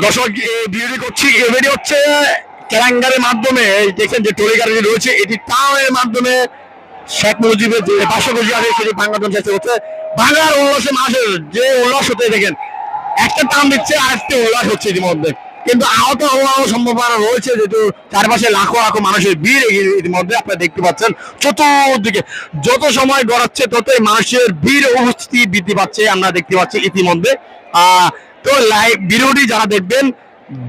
দর্শক বিউটি করছি। হচ্ছে মাধ্যমে। দেখছেন যে রয়েছে, এটি মাধ্যমে শেখ মুজিবের যে সেটি চেষ্টা করছে। ভাঙার উল্লাসে মানুষের যে উল্লাস হতে দেখেন, একটা টান দিচ্ছে উল্লাস হচ্ছে ইতিমধ্যে। কিন্তু আহত হওয়ারও সম্ভাবনা রয়েছে, যেহেতু চারপাশে লাখো লাখো মানুষের ভিড় ইতিমধ্যে আপনারা দেখতে পাচ্ছেন। চতুর্দিকে যত সময় গড়াচ্ছে, ততই মানুষের ভিড় উপস্থিতি বৃদ্ধি পাচ্ছে, আমরা দেখতে পাচ্ছি ইতিমধ্যে। আহ তো লাইভ ভিডিওটি যারা দেখবেন,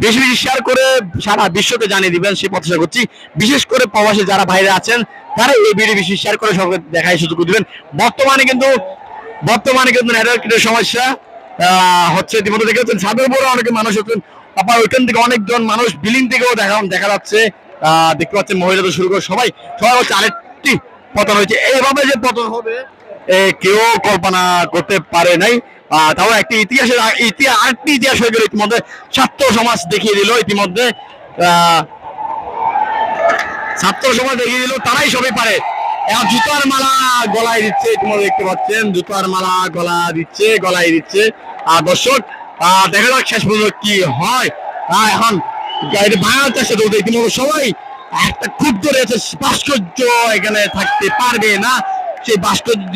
বেশি বেশি শেয়ার করে সারা বিশ্বকে জানিয়ে দিবেন, সেই প্রত্যাশা করছি বিশেষ করে প্রবাসী যারা বাইরে আছেন, তারা এই ভিডিও বেশি শেয়ার করে সবাইকে দেখায় সুযোগ দিবেন। বর্তমানে কিন্তু বর্তমানে কিন্তু নেটওয়ার্কের সমস্যা হচ্ছে ইতিমধ্যে দেখে হচ্ছেন ছাদের উপরে অনেক মানুষ হচ্ছেন তারপর ওইখান থেকে অনেকজন মানুষ বিলিং থেকেও দেখা দেখা যাচ্ছে দেখতে পাচ্ছেন মহিলাদের শুরু করে সবাই সবাই হচ্ছে আরেকটি পতন হয়েছে। এইভাবে যে পতন হবে কেউ কল্পনা করতে পারে নাই। তাও একটি ইতিহাসের ইতিহাস আরেকটি ইতিহাস হয়ে গেল ইতিমধ্যে। ছাত্র সমাজ দেখিয়ে দিল ইতিমধ্যে। ছাত্র সমাজ দেখিয়ে দিল, তারাই সবই পারে। জুতার মালা গলায় দিচ্ছে, ইতিমধ্যে দেখতে পাচ্ছেন। জুতার মালা গলা দিচ্ছে, গলায় দিচ্ছে। আর দর্শক দেখা যাক শেষ পর্যন্ত কি হয়। এখন গাড়ি ভাঙার চেষ্টা করতে ইতিমধ্যে সবাই একটা ক্ষুব্ধ রয়েছে। ভাস্কর্য এখানে থাকতে পারবে না। সেই ভাস্কর্য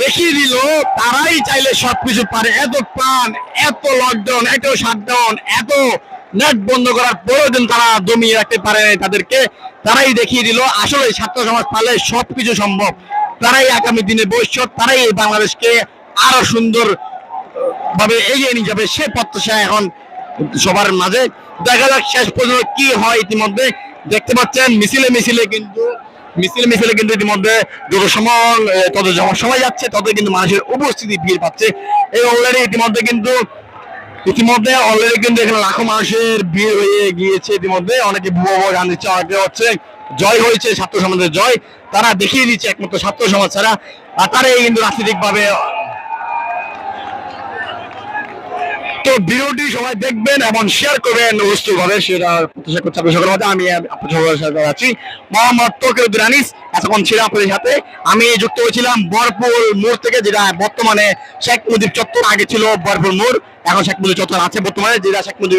দেখিয়ে দিল, তারাই চাইলে সবকিছু পারে। এত প্রাণ, এত লকডাউন এত শাটডাউন এত নেট বন্ধ করার প্রয়োজন তারা দমিয়ে রাখতে পারে তাদেরকে। তারাই দেখিয়ে দিল, আসলে ছাত্র সমাজ পারলে সবকিছু সম্ভব। তারাই আগামী দিনে ভবিষ্যৎ, তারাই এই বাংলাদেশকে আরও সুন্দর ভাবে এগিয়ে নিয়ে যাবে, সে প্রত্যাশা এখন সবার মাঝে। দেখা যাক শেষ পর্যন্ত কি হয় ইতিমধ্যে। দেখতে পাচ্ছেন, মিছিলে মিছিলে কিন্তু মিছিল মিছিলে কিন্তু ইতিমধ্যে যত সময় তত যখন সময় যাচ্ছে তত কিন্তু মানুষের উপস্থিতি ভিড় পাচ্ছে। এই অলরেডি ইতিমধ্যে কিন্তু, ইতিমধ্যে অলরেডি কিন্তু এখানে লাখো মানুষের ভিড় হয়ে গিয়েছে ইতিমধ্যে। অনেকে ভুয়ো ভুয়ো গান দিচ্ছে, অনেকে হচ্ছে জয় হয়েছে, ছাত্র সমাজের জয়। তারা দেখিয়ে দিচ্ছে একমাত্র ছাত্র সমাজ ছাড়া। আর তারাই কিন্তু রাজনৈতিক ভাবে তো ভিডিওটি সবাই দেখবেন এবং শেয়ার করবেন অবশ্যই ভাবে সেটা প্রত্যাশা আমি সকলের সাথে আছি মোহাম্মদ তকিরুদ্দিন এতক্ষণ ছিলাম আপনাদের সাথে। আমি যুক্ত হয়েছিলাম বরপুর মোড় থেকে, যেটা বর্তমানে শেখ মুজিব চত্বর। আগে ছিল বরপুর মোড়, এখন শেখ মুজিব চত্বর আছে বর্তমানে, যেটা শেখ মুজিব